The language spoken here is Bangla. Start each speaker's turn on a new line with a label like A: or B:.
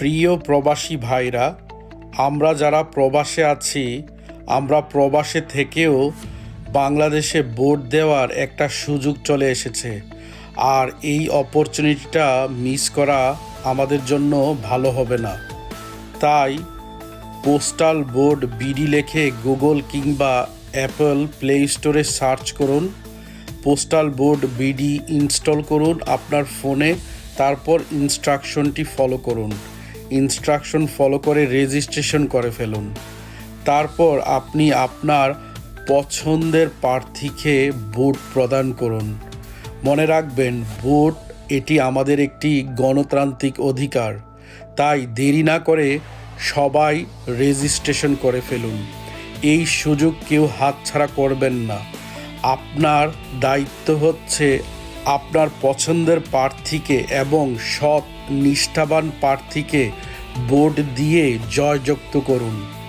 A: প্রিয় প্রবাসী ভাইরা, আমরা যারা প্রবাসে আছি, আমরা প্রবাসে থেকেও বাংলাদেশে ভোট দেওয়ার একটা সুযোগ চলে এসেছে। আর এই অপরচুনিটিটা মিস করা আমাদের জন্য ভালো হবে না। তাই পোস্টাল বোর্ড বিডি লেখে গুগল কিংবা অ্যাপল প্লে স্টোরে সার্চ করুন, পোস্টাল বোর্ড বিডি ইনস্টল করুন, আপনার ফোনে, তারপর ইনস্ট্রাকশনটি ফলো করুন। ইনস্ট্রাকশন ফলো করে রেজিস্ট্রেশন করে ফেলুন। তারপর আপনি আপনার পছন্দের প্রার্থীকে ভোট প্রদান করুন। মনে রাখবেন, ভোট এটি আমাদের একটি গণতান্ত্রিক অধিকার। তাই দেরি না করে সবাই রেজিস্ট্রেশন করে ফেলুন। এই সুযোগ কেউ হাতছাড়া করবেন না। আপনার দায়িত্ব হচ্ছে আপনার পছন্দের প্রার্থীকে এবং সৎ নিষ্ঠাবান প্রার্থীকে ভোট দিয়ে জয়যুক্ত করুন।